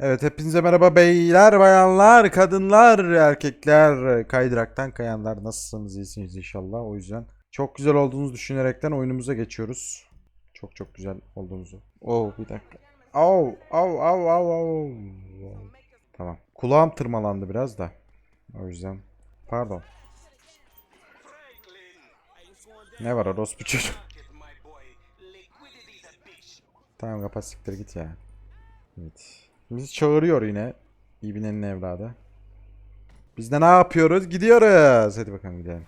Evet hepinize merhaba beyler, bayanlar, kadınlar, erkekler, kaydıraktan kayanlar. Nasılsınız? iyisiniz inşallah. O yüzden çok güzel olduğunuzu düşünerekten oyunumuza geçiyoruz. Çok çok güzel olduğunuzu. Oh bir dakika. Au au au au au. Tamam. Kulağım tırmalandı biraz da. O yüzden. Pardon. Ne var orospu çocuk? Tamam kapat siktir git ya. Evet. Bizi çağırıyor yine. İbnenin evladı. Biz de ne yapıyoruz? Gidiyoruz. Hadi bakalım gidelim.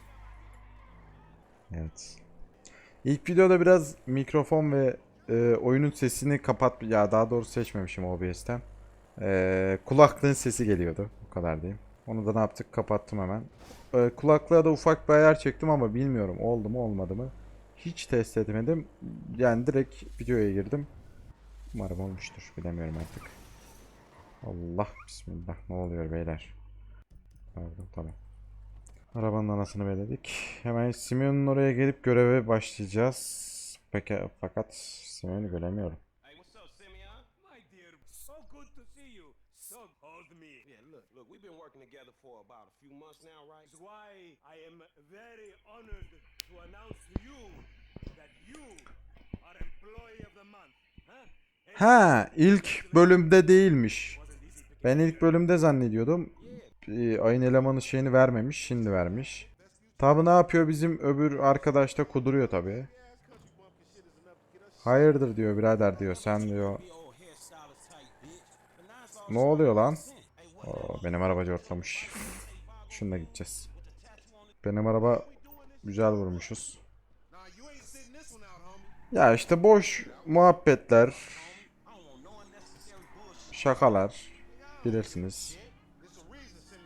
Evet. İlk videoda biraz mikrofon ve e, oyunun sesini kapat ya daha doğrusu seçmemişim OBS'ten. E, kulaklığın sesi geliyordu. O kadar diyeyim. Onu da ne yaptık? Kapattım hemen. E, kulaklığa da ufak bir ayar çektim ama bilmiyorum oldu mu olmadı mı. Hiç test etmedim. Yani direkt videoya girdim. Umarım olmuştur. Bilemiyorum artık. Allah bismillah. Ne oluyor beyler? Pardon tamam. Arabanın anasını belirledik. Hemen Simeon'un oraya gelip göreve başlayacağız. Peki fakat Simeon'u göremiyorum. Hold me. Yeah, look, look, we've been working together for about a few months now, right? That's why I am very honored to announce to you that you are employee of the month. Ha, ilk bölümde değilmiş. Ben ilk bölümde zannediyordum. Ee, ayın elemanı şeyini vermemiş, şimdi vermiş. Tabi ne yapıyor bizim öbür arkadaş da kuduruyor tabi. Hayırdır diyor birader diyor sen diyor. Ne oluyor lan? Oo, benim araba cortlamış. Şununla gideceğiz. Benim araba güzel vurmuşuz. Ya işte boş muhabbetler, şakalar bilirsiniz.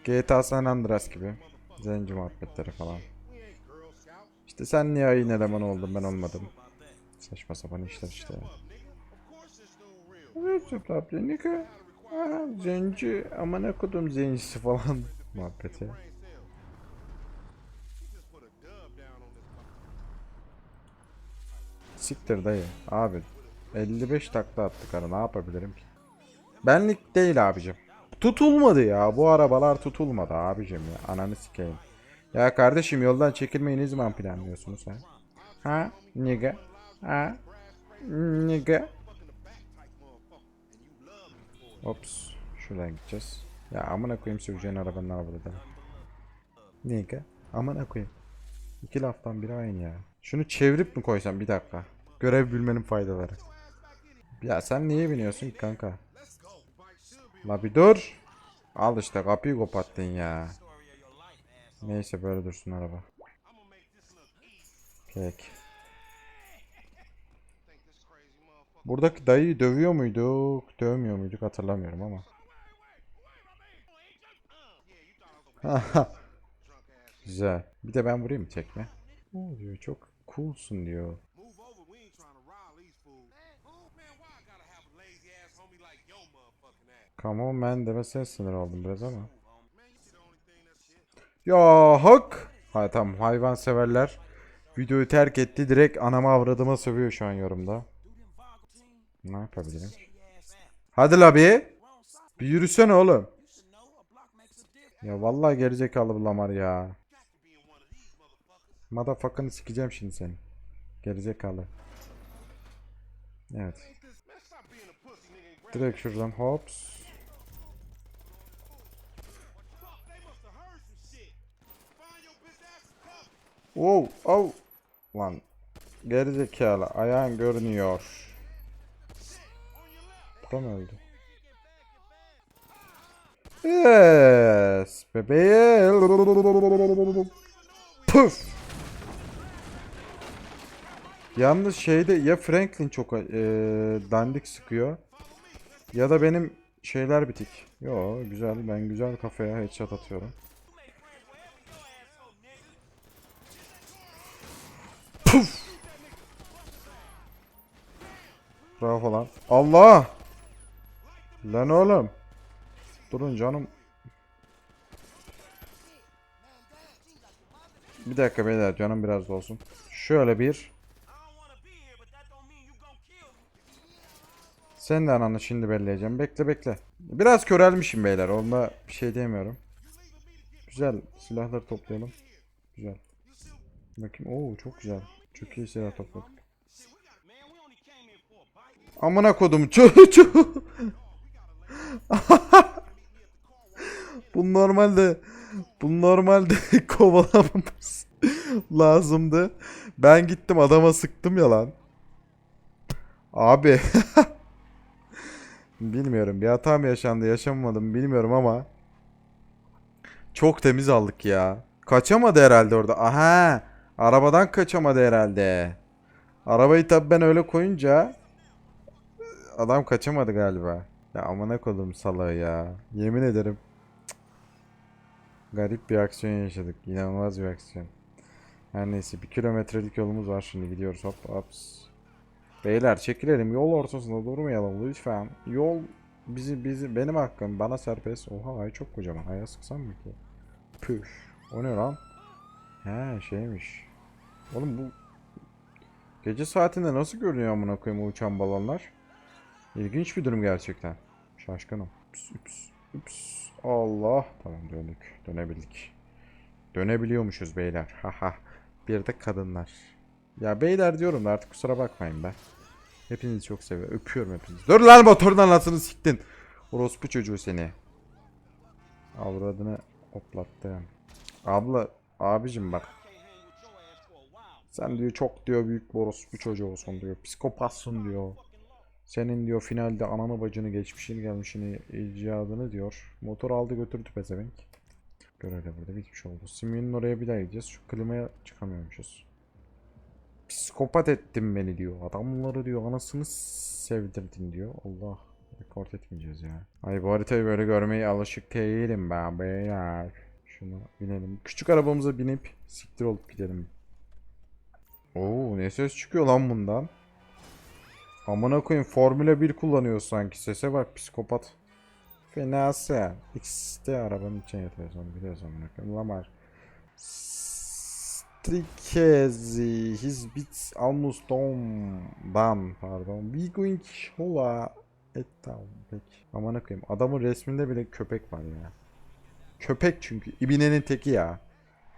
GTA San Andreas gibi zenci muhabbetleri falan. İşte sen niye ayın elemanı oldun ben olmadım. Saçma sapan işler işte. Evet tabii ne zenci ama ne kodum zencisi falan muhabbeti. Siktir dayı. Abi 55 takla attık ara ne yapabilirim ki? Benlik değil abicim. Tutulmadı ya. Bu arabalar tutulmadı abicim ya. Ananı sikeyim. Ya kardeşim yoldan çekilmeyi ne zaman planlıyorsunuz ha? Ha? Nigga? Ha? Nigga? Ops. Şuradan gideceğiz. Ya amına koyayım süreceğin arabanın arabada. Nigga? Amına koyayım. İki laftan biri aynı ya. Şunu çevirip mi koysam bir dakika. Görev bilmenin faydaları. Ya sen niye biniyorsun ki kanka? La bir dur. Al işte kapıyı kopattın ya. Neyse böyle dursun araba. Peki. Buradaki dayıyı dövüyor muyduk? Dövmüyor muyduk hatırlamıyorum ama. Güzel. Bir de ben vurayım mı tekme? O diyor çok coolsun diyor. Come on man demesine sinir oldum biraz ama. Ya hak. Ha tamam hayvan severler. Videoyu terk etti direkt anama avradıma sövüyor şu an yorumda. Ne yapabilirim? Hadi la bir. Bir yürüsene oğlum. Ya vallahi gerizekalı bu lamar ya. Motherfucker'ını sikeceğim şimdi seni. Gerizekalı. Evet. Direkt şuradan hops. Wow, oh. Lan. Gerizekalı ayağın görünüyor. Mu öldü? Yes, bebeğim. Puf. Yalnız şeyde ya Franklin çok eee, dandik sıkıyor ya da benim şeyler bitik. Yo güzel ben güzel kafaya headshot atıyorum. Bravo falan. Allah! Lan oğlum. Durun canım. Bir dakika beyler canım biraz da olsun. Şöyle bir. Sen de ananı şimdi belleyeceğim. Bekle bekle. Biraz körelmişim beyler. Onda bir şey diyemiyorum. Güzel. Silahları toplayalım. Güzel. Bakayım. Oo çok güzel. Çok iyi silah topladık. Man, we only came here for a bite. Amına kodum çocuğu. bu normalde bu normalde kovalamamız lazımdı. Ben gittim adama sıktım ya lan. Abi. bilmiyorum bir hata mı yaşandı yaşamadım bilmiyorum ama çok temiz aldık ya. Kaçamadı herhalde orada. Aha. Arabadan kaçamadı herhalde. Arabayı tabii ben öyle koyunca Adam kaçamadı galiba. Ya amına koydum salağı ya. Yemin ederim. Garip bir aksiyon yaşadık. İnanılmaz bir aksiyon. Her neyse bir kilometrelik yolumuz var şimdi gidiyoruz hop hops. Beyler çekilelim yol ortasında durmayalım lütfen. Yol bizi bizi benim hakkım bana serbest. Oha ay çok kocaman. Aya sıksam mı ki? Püf. O ne lan? He şeymiş. Oğlum bu gece saatinde nasıl görünüyor amına koyayım uçan balonlar? İlginç bir durum gerçekten. Şaşkınım. Üps, üps, üps. Allah. Tamam döndük. Dönebildik. Dönebiliyormuşuz beyler. Haha. Bir de kadınlar. Ya beyler diyorum da artık kusura bakmayın be. Hepinizi çok seviyorum. Öpüyorum hepinizi. Dur lan motorun anasını siktin. Orospu çocuğu seni. Avradını hoplattı. Abla abicim bak. Sen diyor çok diyor büyük bir orospu çocuğu olsun diyor. Psikopatsın diyor. Senin diyor finalde ananı bacını geçmişini gelmişini icadını diyor. Motor aldı götürdü pezevenk. Görev burada bitmiş oldu. Simeon'un oraya bir daha gideceğiz. Şu klimaya çıkamıyormuşuz. Psikopat ettin beni diyor. Adamları diyor anasını sevdirdin diyor. Allah. Rekord etmeyeceğiz ya. Ay bu haritayı böyle görmeye alışık değilim ben beyler. Şuna binelim. Küçük arabamıza binip siktir olup gidelim. Oo ne ses çıkıyor lan bundan? Amına koyayım Formula 1 kullanıyor sanki. Sese bak psikopat. Fenası. X'te arabanın içine yatıyoruz onu biliyoruz amına koyayım. Lamar. Strikezi. His bits almost done. Done pardon. We going hola. Et tamam peki. Amına koyayım. Adamın resminde bile köpek var ya. Köpek çünkü. İbinenin teki ya.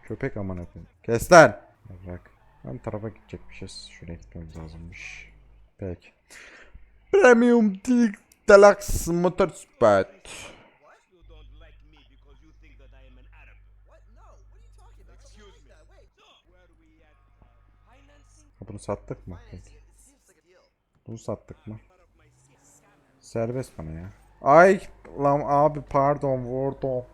Köpek amına koyayım. Kes lan. Bırak. Ön tarafa gidecekmişiz. Şuraya gitmemiz lazımmış. Peki. Premium Deluxe Motorsport. Bunu sattık mı? Bunu sattık mı? Serbest bana ya. Ay lan abi pardon vurdum.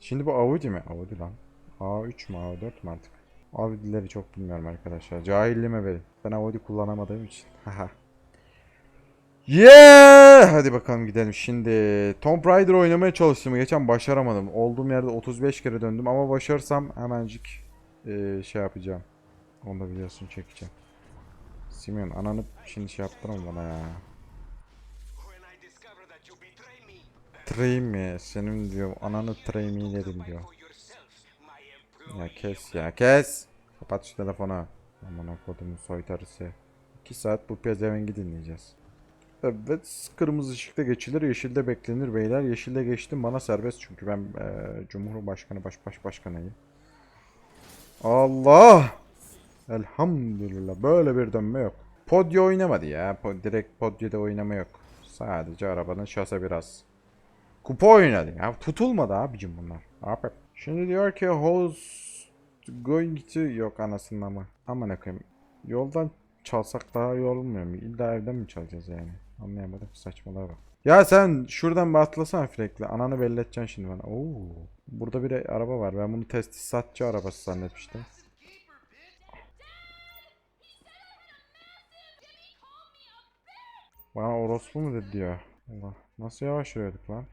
Şimdi bu Audi mi? Audi lan. A3 mü A4 mü artık? Audi'leri çok bilmiyorum arkadaşlar. Cahilliğime verin. Ben Audi kullanamadığım için. Haha. Yeah! Hadi bakalım gidelim. Şimdi Tomb Raider oynamaya çalıştım. Geçen başaramadım. Olduğum yerde 35 kere döndüm ama başarsam hemencik eee, şey yapacağım. Onu da biliyorsun çekeceğim. Simeon ananı şimdi şey yaptırma bana ya. Trey mi? Senin diyor ananı trey mi dedim diyor. Ya kes ya kes. Kapat şu telefonu. Aman kodumun soytarısı. 2 saat bu pezevengi dinleyeceğiz. Evet kırmızı ışıkta geçilir yeşilde beklenir beyler. Yeşilde geçtim bana serbest çünkü ben eee Cumhurbaşkanı baş baş başkanıyım. Allah! Elhamdülillah böyle bir dönme yok. Podyo oynamadı ya. Po- direkt podyoda oynama yok. Sadece arabanın şase biraz. Kupa oynadı ya. Tutulmadı abicim bunlar. Abi. Şimdi diyor ki host going to yok anasını ama. Aman koyayım. Yoldan çalsak daha iyi olmuyor mu? İlla evden mi çalacağız yani? Anlayamadım saçmalığa bak. Ya sen şuradan bir atlasana sürekli. Ananı belli edeceksin şimdi bana. Oo. Burada bir araba var. Ben bunu tesisatçı arabası zannetmiştim. Bana orospu mu dedi diyor. Allah. Nasıl yavaş yürüyorduk lan?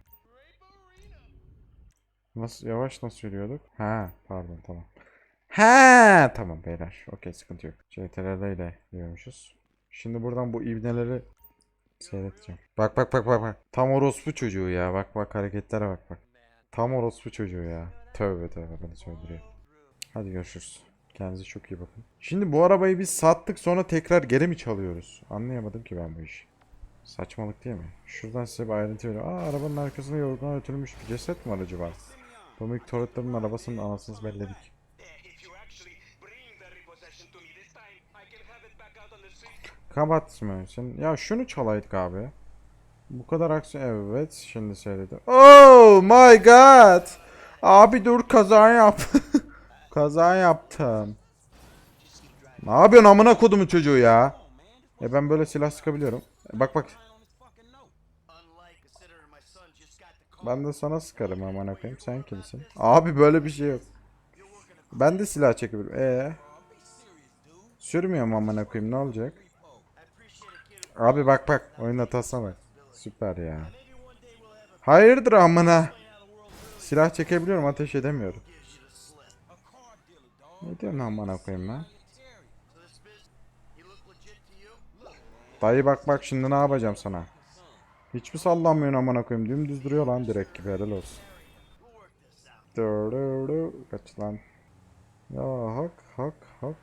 Nasıl yavaş nasıl yürüyorduk? Ha pardon tamam. Ha tamam beyler. Okey sıkıntı yok. CTRL ile yürüyormuşuz. Şimdi buradan bu ibneleri seyredeceğim. Bak bak bak bak bak. Tam orospu çocuğu ya. Bak bak hareketlere bak bak. Tam orospu çocuğu ya. Tövbe tövbe beni söndürüyor. Hadi görüşürüz. Kendinize çok iyi bakın. Şimdi bu arabayı biz sattık sonra tekrar geri mi çalıyoruz? Anlayamadım ki ben bu işi. Saçmalık değil mi? Şuradan size bir ayrıntı veriyorum. Aa arabanın arkasında yorgan ötülmüş bir ceset mi aracı var? Dominic Toretto'nun arabasının anasını belledik. Kapatmıyorsun. Ya şunu çalaydık abi. Bu kadar aksiyon. Evet şimdi seyredim. Oh my god. Abi dur kaza yap. kaza yaptım. Ne yapıyorsun amına kodumun çocuğu ya? E ben böyle silah sıkabiliyorum. E Bak bak. Ben de sana sıkarım amına koyayım. Sen kimsin? Abi böyle bir şey yok. Ben de silah çekebilirim. Ee. Sürmüyorum amına koyayım ne olacak? Abi bak bak oyun hatasına bak. Süper ya. Hayırdır amına? Silah çekebiliyorum ateş edemiyorum. Ne diyorsun amına koyayım lan? Dayı bak bak şimdi ne yapacağım sana? Hiç mi sallanmıyorsun amına koyayım? Dümdüz duruyor lan direkt gibi helal olsun. Kaç lan. Ya hak hak hak.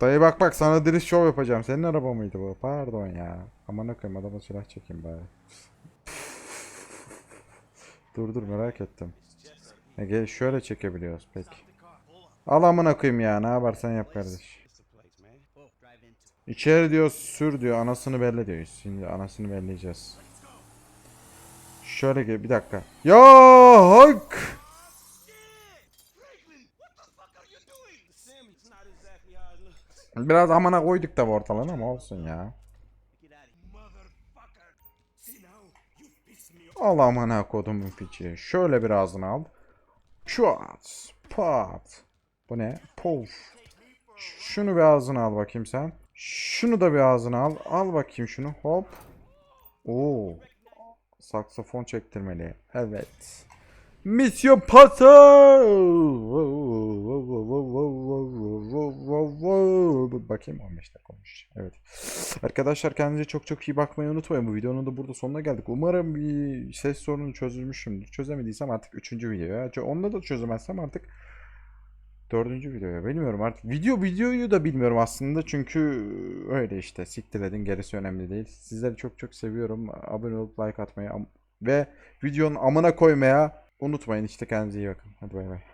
Dayı bak bak sana drift show yapacağım. Senin araba mıydı bu? Pardon ya. Amına koyayım adama silah çekeyim bari. dur dur merak ettim. E, gel şöyle çekebiliyoruz peki. Al amına koyayım ya. Ne yaparsan yap kardeş. İçeri diyor sür diyor anasını belli diyor. Şimdi anasını belleyeceğiz. Şöyle gel bir dakika. Ya hak. Biraz amına koyduk da bu ortalığına ama olsun ya. Al amına kodumun piçi. Şöyle bir ağzını al. Çat. Pat. Bu ne? Puf. Şunu bir ağzına al bakayım sen. Şunu da bir ağzına al. Al bakayım şunu. Hop. Oo. Saksafon çektirmeli. Evet. Misyon Pasa. Bakayım 15 dakika olmuş. Evet. Arkadaşlar kendinize çok çok iyi bakmayı unutmayın. Bu videonun da burada sonuna geldik. Umarım bir ses sorunu çözülmüşümdür. Çözemediysem artık 3. videoya. Çö- Onda da çözemezsem artık 4. videoya. Bilmiyorum artık. Video videoyu da bilmiyorum aslında. Çünkü öyle işte. Siktir edin. Gerisi önemli değil. Sizleri çok çok seviyorum. Abone olup like atmayı ve videonun amına koymaya unutmayın. İşte kendinize iyi bakın. Hadi bay bay.